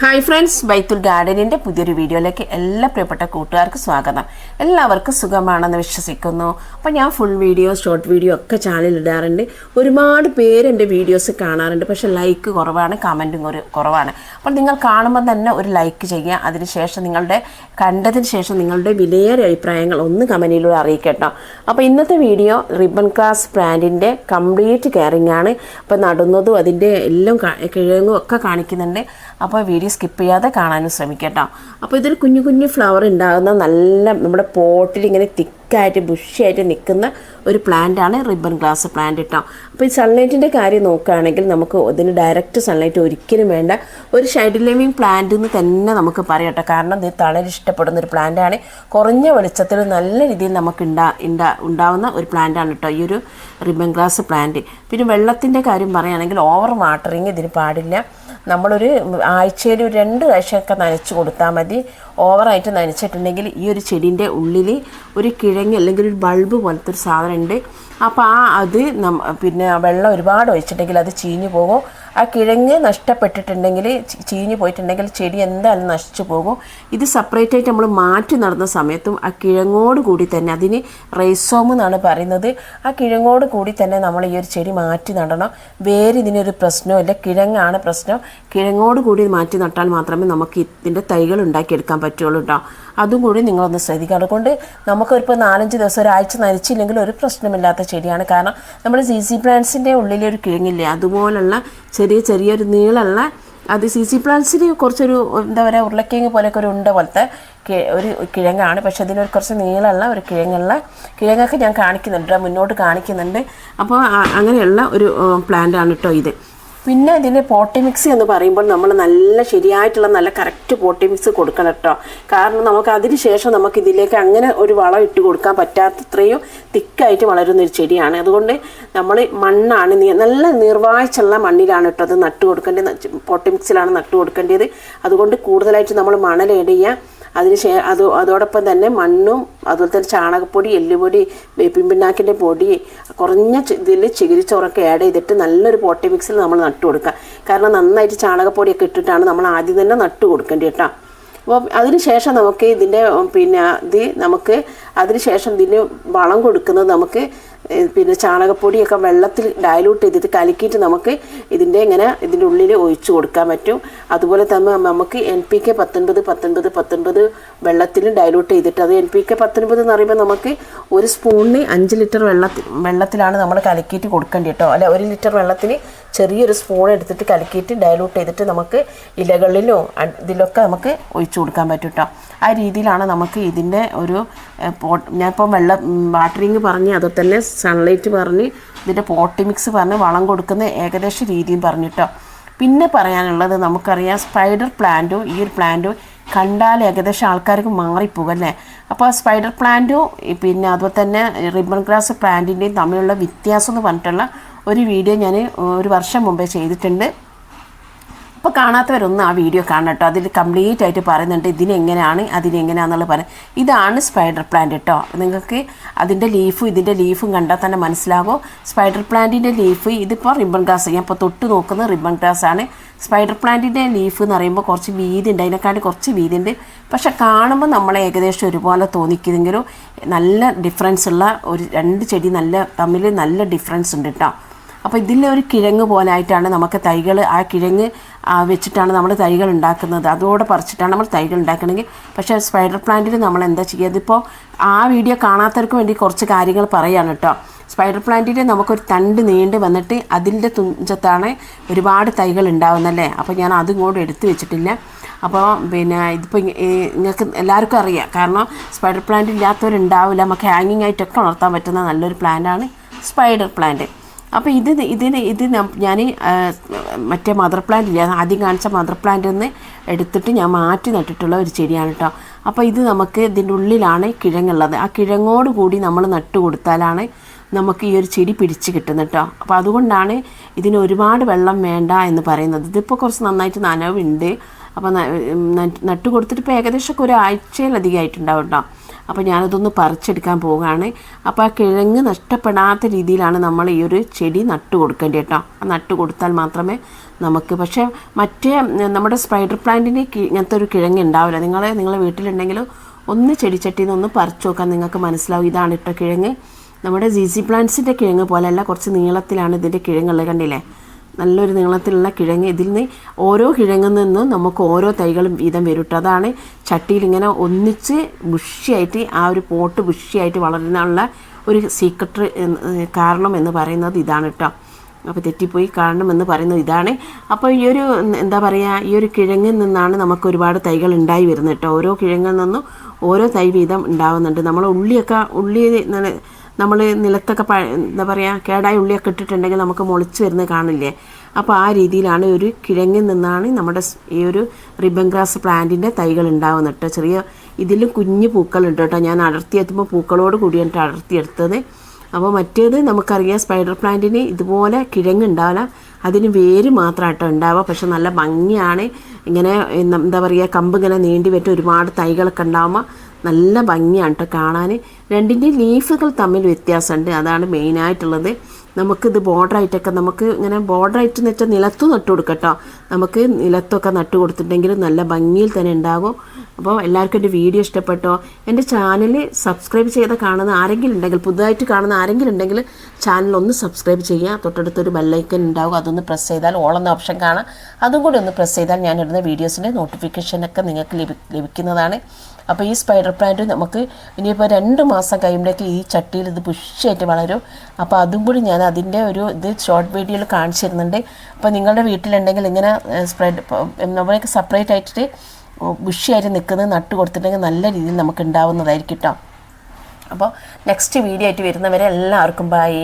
Hi friends ബൈത്തുൽ ഗാർഡനിന്റെ പുതിയൊരു വീഡിയോയിലേക്ക് എല്ലാ പ്രിയപ്പെട്ട കൂട്ടുകാർക്ക് സ്വാഗതം. എല്ലാവർക്കും സുഖമാണെന്ന് വിശ്വസിക്കുന്നു. അപ്പോൾ ഞാൻ ഫുൾ വീഡിയോ ഷോർട്ട് വീഡിയോ ഒക്കെ ചാനലിൽ ഇടാറുണ്ട്. ഒരുപാട് പേര് എന്റെ വീഡിയോസ് കാണാറുണ്ട്. പക്ഷേ ലൈക്ക് കുറവാണ് കമന്റും ഒരു കുറവാണ്. അപ്പോൾ നിങ്ങൾ കാണുമ്പോൾ തന്നെ ഒരു ലൈക്ക് ചെയ്യുക. അതിനുശേഷം നിങ്ങളുടെ കണ്ടതിന് ശേഷം നിങ്ങളുടെ വിലയേറിയ അഭിപ്രായങ്ങൾ ഒന്ന് കമന്റിലൂടെ അറിയിക്കട്ടോ. അപ്പോൾ ഇന്നത്തെ വീഡിയോ റിബൺ ക്ലാസ് ബ്രാൻഡിന്റെ കംപ്ലീറ്റ് കെയറിംഗ് ആണ്. അപ്പോൾ നടുന്നതും അതിന്റെ എല്ലാം കിഴങ്ങും ഒക്കെ കാണിക്കുന്നുണ്ട്. അപ്പോൾ വീഡിയോ സ്കിപ്പ് ചെയ്യാതെ കാണാനും ശ്രമിക്കട്ടോ അപ്പോൾ ഇതൊരു കുഞ്ഞു കുഞ്ഞു ഫ്ലവർ ഉണ്ടാകുന്ന നല്ല നമ്മുടെ പോട്ടിൽ ഇങ്ങനെ തിക്കായിട്ട് ബുഷിയായിട്ട് നിൽക്കുന്ന ഒരു പ്ലാന്റ് ആണ് റിബൺ ഗ്ലാസ് പ്ലാന്റ് കേട്ടോ അപ്പോൾ ഈ സൺലൈറ്റിന്റെ കാര്യം നോക്കുകയാണെങ്കിൽ നമുക്ക് ഇതിന് ഡയറക്റ്റ് സൺലൈറ്റ് ഒരിക്കലും വേണ്ട. ഒരു ഷൈഡ് ലിവിങ് പ്ലാന്റ് എന്ന് തന്നെ നമുക്ക് പറയാം കേട്ടോ കാരണം ഇത് തണൽ ഇഷ്ടപ്പെടുന്ന ഒരു പ്ലാന്റ് ആണ്. കുറഞ്ഞ വെളിച്ചത്തിൽ നല്ല രീതിയിൽ നമുക്ക് ഉണ്ടാ ഉണ്ടാ ഉണ്ടാവുന്ന ഒരു പ്ലാന്റ് ആണ് കേട്ടോ ഈ ഒരു റിബൺ ഗ്ലാസ് പ്ലാന്റ് പിന്നെ വെള്ളത്തിന്റെ കാര്യം പറയുകയാണെങ്കിൽ ഓവർ വാട്ടറിങ് ഇതിന് പാടില്ല. നമ്മളൊരു ആഴ്ചയിൽ ഒരു രണ്ട് പ്രാവശ്യമൊക്കെ നനച്ച് കൊടുത്താൽ മതി. ഓവറായിട്ട് നനച്ചിട്ടുണ്ടെങ്കിൽ ഈ ഒരു ചെടീന്റെ ഉള്ളിൽ ഒരു കിഴങ്ങ് അല്ലെങ്കിൽ ഒരു ബൾബ് പോലത്തെ ഒരു സാധനം ഉണ്ട്. അപ്പോൾ ആ അത് പിന്നെ വെള്ളം ഒരുപാട് ഒഴിച്ചിട്ടുണ്ടെങ്കിൽ അത് ചീഞ്ഞു പോകും. ആ കിഴങ്ങ് നഷ്ടപ്പെട്ടിട്ടുണ്ടെങ്കിൽ ചീഞ്ഞു പോയിട്ടുണ്ടെങ്കിൽ ചെടി എന്തായാലും നശിച്ചു പോകും. ഇത് സെപ്പറേറ്റ് ആയിട്ട് നമ്മൾ മാറ്റി നടന്ന സമയത്തും ആ കിഴങ്ങോട് കൂടി തന്നെ അതിന് റൈസോം എന്നാണ് പറയുന്നത്. ആ കിഴങ്ങോട് കൂടി തന്നെ നമ്മൾ ഈ ഒരു ചെടി മാറ്റി നടണം. വേറെ ഇതിനൊരു പ്രശ്നമില്ല കിഴങ്ങാണ് പ്രശ്നം. കിഴങ്ങോട് കൂടി മാറ്റി നട്ടാൽ മാത്രമേ നമുക്ക് ഇതിന്റെ തൈകൾ ഉണ്ടാക്കിയെടുക്കാൻ പറ്റുള്ളൂ കേട്ടോ അതും കൂടി നിങ്ങളൊന്ന് ശ്രദ്ധിക്കുക അതുകൊണ്ട് നമുക്കൊരിപ്പോൾ നാലഞ്ച് ദിവസം ഒരാഴ്ച നനച്ചില്ലെങ്കിൽ ഒരു പ്രശ്നമില്ലാത്ത ചെടിയാണ്. കാരണം നമ്മൾ സി സി പ്ലാന്റ്സിന്റെ ഉള്ളിലൊരു കിഴങ്ങില്ലേ അതുപോലുള്ള ചെറിയ ചെറിയൊരു നീളമുള്ള അത് സി സി പ്ലാന്റ്സിന് കുറച്ചൊരു എന്താ പറയുക ഉരുളക്കിഴങ്ങ് പോലെയൊക്കെ ഒരു ഉണ്ട പോലത്തെ ഒരു കിഴങ്ങാണ്. പക്ഷെ അതിനൊരു കുറച്ച് നീളമുള്ള ഒരു കിഴങ്ങുള്ള കിഴങ്ങൊക്കെ ഞാൻ കാണിക്കുന്നുണ്ട്. ട്ടോ, മുന്നോട്ട് കാണിക്കുന്നുണ്ട്. അപ്പോൾ അങ്ങനെയുള്ള ഒരു പ്ലാന്റ് ആണ് കേട്ടോ ഇത്. പിന്നെ ഇതിന്റെ പോട്ടി മിക്സ് എന്ന് പറയുമ്പോൾ നമ്മൾ നല്ല ശരിയായിട്ടുള്ള നല്ല കറക്റ്റ് പോട്ടി മിക്സ് കൊടുക്കണം കേട്ടോ. കാരണം നമുക്ക് അതിന് ശേഷം നമുക്ക് ഇതിലേക്ക് അങ്ങനെ ഒരു വളം ഇട്ട് കൊടുക്കാൻ പറ്റാത്തത്രയും തിക്കായിട്ട് വളരുന്ന ഒരു ചെടിയാണ്. അതുകൊണ്ട് നമ്മൾ മണ്ണാണ് നല്ല നിർവാഹിച്ചുള്ള മണ്ണിലാണ് കേട്ടോ അത് നട്ട് കൊടുക്കേണ്ടത് പോട്ടി മിക്സിലാണ് നട്ട് കൊടുക്കേണ്ടത് അതുകൊണ്ട് കൂടുതലായിട്ട് നമ്മൾ മണൽ ഇട ചെയ്യുക അതിന് ശേ അത് അതോടൊപ്പം തന്നെ മണ്ണും അതുപോലെ തന്നെ ചാണകപ്പൊടി എല്ലുപൊടി വേപ്പിൻ പിണ്ണാക്കിന്റെ പൊടി കുറഞ്ഞ ഇതിൽ ചികിരിച്ചോറൊക്കെ ആഡ് ചെയ്തിട്ട് നല്ലൊരു പോട്ടി മിക്സിൽ നമ്മൾ നട്ടു കൊടുക്കുക. കാരണം നന്നായിട്ട് ചാണകപ്പൊടിയൊക്കെ ഇട്ടിട്ടാണ് നമ്മൾ ആദ്യം തന്നെ നട്ടു കൊടുക്കേണ്ടത് കേട്ടോ അപ്പോൾ അതിന് ശേഷം നമുക്ക് ഇതിന്റെ പിന്നെ ഇത് നമുക്ക് അതിന് ശേഷം ഇതിന് വളം കൊടുക്കുന്നത് നമുക്ക് പിന്നെ ചാണകപ്പൊടിയൊക്കെ വെള്ളത്തിൽ ഡയലൂട്ട് ചെയ്തിട്ട് കലക്കിയിട്ട് നമുക്ക് ഇതിന്റെ ഇങ്ങനെ ഇതിന്റെ ഉള്ളിൽ ഒഴിച്ചു കൊടുക്കാൻ പറ്റും. അതുപോലെ തന്നെ നമുക്ക് എൻ പി കെ പത്തൊൻപത് പത്തൊൻപത് പത്തൊൻപത് വെള്ളത്തിൽ ഡയലൂട്ട് ചെയ്തിട്ട് അത് എൻ പി കെ പത്തൊൻപത് എന്ന് പറയുമ്പോൾ നമുക്ക് ഒരു സ്പൂണിന് അഞ്ച് ലിറ്റർ വെള്ളത്തിൽ വെള്ളത്തിലാണ് നമ്മൾ കലക്കിയിട്ട് കൊടുക്കേണ്ടി കേട്ടോ അല്ല ഒരു ലിറ്റർ വെള്ളത്തിന് ചെറിയൊരു സ്പൂൺ എടുത്തിട്ട് കലക്കിയിട്ട് ഡയലൂട്ട് ചെയ്തിട്ട് നമുക്ക് ഇലകളിലോ ഇതിലൊക്കെ നമുക്ക് ഒഴിച്ചു കൊടുക്കാൻ പറ്റും കേട്ടോ ആ രീതിയിലാണ് നമുക്ക് ഇതിന്റെ ഒരു പോട്ട് ഞാനിപ്പോൾ വെള്ളം വാട്ടറിങ് പറഞ്ഞ് അതുപോലെ തന്നെ സൺലൈറ്റ് പറഞ്ഞ് ഇതിന്റെ പോട്ടി മിക്സ് പറഞ്ഞ് വളം കൊടുക്കുന്ന ഏകദേശ രീതിയും പറഞ്ഞിട്ടോ. പിന്നെ പറയാനുള്ളത് നമുക്കറിയാം സ്പൈഡർ പ്ലാന്റും ഈ ഒരു പ്ലാന്റും കണ്ടാൽ ഏകദേശം ആൾക്കാർക്ക് മാറിപ്പോകും അല്ലേ? അപ്പോൾ സ്പൈഡർ പ്ലാന്റും പിന്നെ അതുപോലെ തന്നെ റിബൺ ഗ്രാസ് പ്ലാന്റിന്റെയും തമ്മിലുള്ള വ്യത്യാസം എന്ന് പറഞ്ഞിട്ടുള്ള ഒരു വീഡിയോ ഞാൻ ഒരു വർഷം മുമ്പേ ചെയ്തിട്ടുണ്ട്. അപ്പോൾ കാണാത്തവരൊന്നും ആ വീഡിയോ കാണണം കേട്ടോ. അതിൽ കംപ്ലീറ്റ് ആയിട്ട് പറയുന്നുണ്ട് ഇതിനെങ്ങനെയാണ് അതിനെങ്ങനെയാണെന്നുള്ളത് പറയാം ഇതാണ് സ്പൈഡർ പ്ലാന്റ് കേട്ടോ നിങ്ങൾക്ക് അതിന്റെ ലീഫും ഇതിന്റെ ലീഫും കണ്ടാൽ തന്നെ മനസ്സിലാകും. സ്പൈഡർ പ്ലാന്റിന്റെ ലീഫ് ഇതിപ്പോൾ റിബൺ ഗ്രാസ് ഞാൻ ഇപ്പോൾ തൊട്ട് നോക്കുന്ന റിബൺ ഗ്രാസ് ആണ്. സ്പൈഡർ പ്ലാന്റിന്റെ ലീഫ് എന്ന് പറയുമ്പോൾ കുറച്ച് വീതി ഉണ്ട്. അതിനെക്കാട്ടി കുറച്ച് വീതി ഉണ്ട്. പക്ഷെ കാണുമ്പോൾ നമ്മളെ ഏകദേശം ഒരുപോലെ തോന്നിക്കുന്നെങ്കിലും നല്ല ഡിഫറൻസ് ഉള്ള ഒരു രണ്ട് ചെടി നല്ല തമ്മിൽ നല്ല ഡിഫറൻസ് ഉണ്ട് കേട്ടോ അപ്പോൾ ഇതിലൊരു കിഴങ്ങ് പോലെ ആയിട്ടാണ് നമുക്ക് തൈകൾ ആ കിഴങ്ങ് വെച്ചിട്ടാണ് നമ്മൾ തൈകൾ ഉണ്ടാക്കുന്നത്. അതോടെ പറിച്ചിട്ടാണ് നമ്മൾ തൈകൾ ഉണ്ടാക്കണമെങ്കിൽ പക്ഷേ സ്പൈഡർ പ്ലാന്റിൽ നമ്മൾ എന്താ ചെയ്യുക ഇതിപ്പോൾ ആ വീഡിയോ കാണാത്തവർക്ക് വേണ്ടി കുറച്ച് കാര്യങ്ങൾ പറയാണ് കേട്ടോ സ്പൈഡർ പ്ലാന്റിൽ നമുക്കൊരു തണ്ട് നീണ്ട് വന്നിട്ട് അതിന്റെ തുഞ്ചത്താണ് ഒരുപാട് തൈകൾ ഉണ്ടാവുന്നല്ലേ? അപ്പോൾ ഞാൻ അതും കൂടെ എടുത്തു വെച്ചിട്ടില്ല. അപ്പോൾ പിന്നെ ഇതിപ്പോൾ നിങ്ങൾക്ക് എല്ലാവർക്കും അറിയാം. കാരണം സ്പൈഡർ പ്ലാന്റ് ഇല്ലാത്തവരുണ്ടാവില്ല. നമുക്ക് ഹാങ്ങിങ് ആയിട്ടൊക്കെ വളർത്താൻ പറ്റുന്ന നല്ലൊരു പ്ലാന്റാണ് സ്പൈഡർ പ്ലാന്റ് അപ്പോൾ ഇത് ഇതിന് ഇത് ഞാൻ മറ്റേ മദർ പ്ലാന്റ് ഇല്ല? ആദ്യം കാണിച്ച മദർ പ്ലാന്റ് നിന്ന് എടുത്തിട്ട് ഞാൻ മാറ്റി നട്ടിട്ടുള്ള ഒരു ചെടിയാണ് കേട്ടോ അപ്പോൾ ഇത് നമുക്ക് ഇതിന്റെ ഉള്ളിലാണ് കിഴങ്ങുള്ളത്. ആ കിഴങ്ങോട് കൂടി നമ്മൾ നട്ട് കൊടുത്താലാണ് നമുക്ക് ഈ ഒരു ചെടി പിടിച്ച് കിട്ടുന്നത് കേട്ടോ അപ്പോൾ അതുകൊണ്ടാണ് ഇതിന് ഒരുപാട് വെള്ളം വേണ്ട എന്ന് പറയുന്നത്. ഇതിപ്പോൾ കുറച്ച് നന്നായിട്ട് നനവുണ്ട്. അപ്പോൾ നട്ട് കൊടുത്തിട്ട് ഇപ്പോൾ ഏകദേശം ഒരാഴ്ചയിലധികം ആയിട്ടുണ്ടാവും കേട്ടോ അപ്പോൾ ഞാനതൊന്ന് പറിച്ചെടുക്കാൻ പോവുകയാണ്. അപ്പോൾ ആ കിഴങ്ങ് നഷ്ടപ്പെടാത്ത രീതിയിലാണ് നമ്മൾ ഈ ഒരു ചെടി നട്ടു കൊടുക്കേണ്ടത് കേട്ടോ. ആ നട്ട് കൊടുത്താൽ മാത്രമേ നമുക്ക് പക്ഷേ മറ്റേ നമ്മുടെ സ്പൈഡർ പ്ലാന്റിന് ഇങ്ങനത്തെ ഒരു കിഴങ്ങ് ഉണ്ടാവില്ല. നിങ്ങൾ നിങ്ങളെ വീട്ടിലുണ്ടെങ്കിൽ ഒന്ന് ചെടിച്ചട്ടിയിൽ നിന്ന് ഒന്ന് പറിച്ചു നോക്കാൻ നിങ്ങൾക്ക് മനസ്സിലാവും. ഇതാണ് ഇട്ട കിഴങ്ങ്. നമ്മുടെ സി പ്ലാന്റ്സിന്റെ കിഴങ്ങ് പോലെയല്ല കുറച്ച് നീളത്തിലാണ് ഇതിന്റെ കിഴങ്ങുള്ളത് കണ്ടില്ലേ? നല്ലൊരു നീളത്തിലുള്ള കിഴങ്ങ്. ഇതിൽ നിന്ന് ഓരോ കിഴങ്ങിൽ നിന്നും നമുക്ക് ഓരോ തൈകളും വീതം വരും. അതാണ് ചട്ടിയിൽ ഇങ്ങനെ ഒന്നിച്ച് ബുഷിയായിട്ട് ആ ഒരു പോട്ട് ബുഷിയായിട്ട് വളരുന്നുള്ള ഒരു സീക്രട്ട് കാരണം എന്ന് പറയുന്നത് ഇതാണ് കേട്ടോ അപ്പോൾ തെറ്റിപ്പോയി കാരണം എന്ന് പറയുന്നത് ഇതാണ്. അപ്പോൾ ഈ ഒരു എന്താ പറയുക ഈ ഒരു കിഴങ്ങിൽ നിന്നാണ് നമുക്ക് ഒരുപാട് തൈകൾ ഉണ്ടായി വരുന്നത് കേട്ടോ ഓരോ കിഴങ്ങിൽ നിന്നും ഓരോ തൈ വീതം ഉണ്ടാവുന്നുണ്ട്. നമ്മൾ ഉള്ളിയൊക്കെ ഉള്ളി നമ്മൾ നിലത്തൊക്കെ പ എന്താ പറയുക കേടായ ഉള്ളിയൊക്കെ ഇട്ടിട്ടുണ്ടെങ്കിൽ നമുക്ക് മുളച്ച് വരുന്നത് കാണില്ലേ? അപ്പോൾ ആ രീതിയിലാണ് ഒരു കിഴങ്ങിൽ നിന്നാണ് നമ്മുടെ ഈ ഒരു റിബൺ ഗ്രാസ് പ്ലാന്റിന്റെ തൈകൾ ഉണ്ടാവുന്നത് കേട്ടോ ചെറിയ ഇതിലും കുഞ്ഞു പൂക്കളുണ്ട് കേട്ടോ ഞാൻ അടർത്തി എത്തുമ്പോൾ പൂക്കളോട് കൂടിയാണ് അടർത്തിയെടുത്തത്. അപ്പോൾ മറ്റേത് നമുക്കറിയാം സ്പൈഡർ പ്ലാന്റിന് ഇതുപോലെ കിഴങ്ങ് ഉണ്ടാവില്ല. അതിന് വേര് മാത്രമായിട്ടോ ഉണ്ടാവുക. പക്ഷെ നല്ല ഭംഗിയാണ്. ഇങ്ങനെ എന്താ പറയുക കമ്പ് ഇങ്ങനെ നീണ്ടി വെറ്റ് ഒരുപാട് തൈകളൊക്കെ ഉണ്ടാകുമ്പോൾ നല്ല ഭംഗിയാണ് കേട്ടോ കാണാൻ രണ്ടിന്റെയും ലീഫുകൾ തമ്മിൽ വ്യത്യാസമുണ്ട്. അതാണ് മെയിനായിട്ടുള്ളത് നമുക്കിത് ബോർഡറായിട്ടൊക്കെ നമുക്ക് ഇങ്ങനെ ബോർഡറായിട്ട് എന്ന് വെച്ചാൽ നിലത്ത് നട്ടു കൊടുക്കട്ടോ. നമുക്ക് നിലത്തൊക്കെ നട്ടു കൊടുത്തിട്ടുണ്ടെങ്കിൽ നല്ല ഭംഗിയിൽ തന്നെ ഉണ്ടാകും. അപ്പോൾ എല്ലാവർക്കും എന്റെ വീഡിയോ ഇഷ്ടപ്പെട്ടോ? എന്റെ ചാനൽ സബ്സ്ക്രൈബ് ചെയ്ത് കാണുന്ന ആരെങ്കിലും ഉണ്ടെങ്കിൽ പുതുതായിട്ട് കാണുന്ന ആരെങ്കിലും ഉണ്ടെങ്കിൽ ചാനൽ ഒന്ന് സബ്സ്ക്രൈബ് ചെയ്യുക. തൊട്ടടുത്തൊരു ബെല്ലൈക്കൻ ഉണ്ടാവും അതൊന്ന് പ്രസ് ചെയ്താൽ ഓളെന്ന ഓപ്ഷൻ കാണാം. അതും കൂടി ഒന്ന് പ്രസ് ചെയ്താൽ ഞാൻ ഇടുന്ന വീഡിയോസിന്റെ നോട്ടിഫിക്കേഷനൊക്കെ നിങ്ങൾക്ക് ലഭിക്കുന്നതാണ്. അപ്പോൾ ഈ സ്പൈഡർ പ്ലാന്റ് നമുക്ക് ഇനിയിപ്പോൾ രണ്ട് മാസം കഴിയുമ്പോഴേക്ക് ഈ ചട്ടിയിൽ ഇത് പുഷ്യായിട്ട് വളരും. അപ്പോൾ അതും കൂടി ഞാൻ അതിന്റെ ഒരു ഇത് ഷോർട്ട് വീഡിയോയിൽ കാണിച്ചിരുന്നുണ്ട് അപ്പോൾ നിങ്ങളുടെ വീട്ടിലുണ്ടെങ്കിൽ ഇങ്ങനെ സ്പ്രെഡ് നമ്മളൊക്കെ സെപ്പറേറ്റ് ആയിട്ട് ബുഷിയായിട്ട് നിൽക്കുന്നത് നട്ട് കൊടുത്തിട്ടുണ്ടെങ്കിൽ നല്ല രീതിയിൽ നമുക്ക് ഉണ്ടാവുന്നതായിരിക്കും കേട്ടോ അപ്പോൾ നെക്സ്റ്റ് വീഡിയോ ആയിട്ട് വരുന്നവരെ എല്ലാവർക്കും ബൈ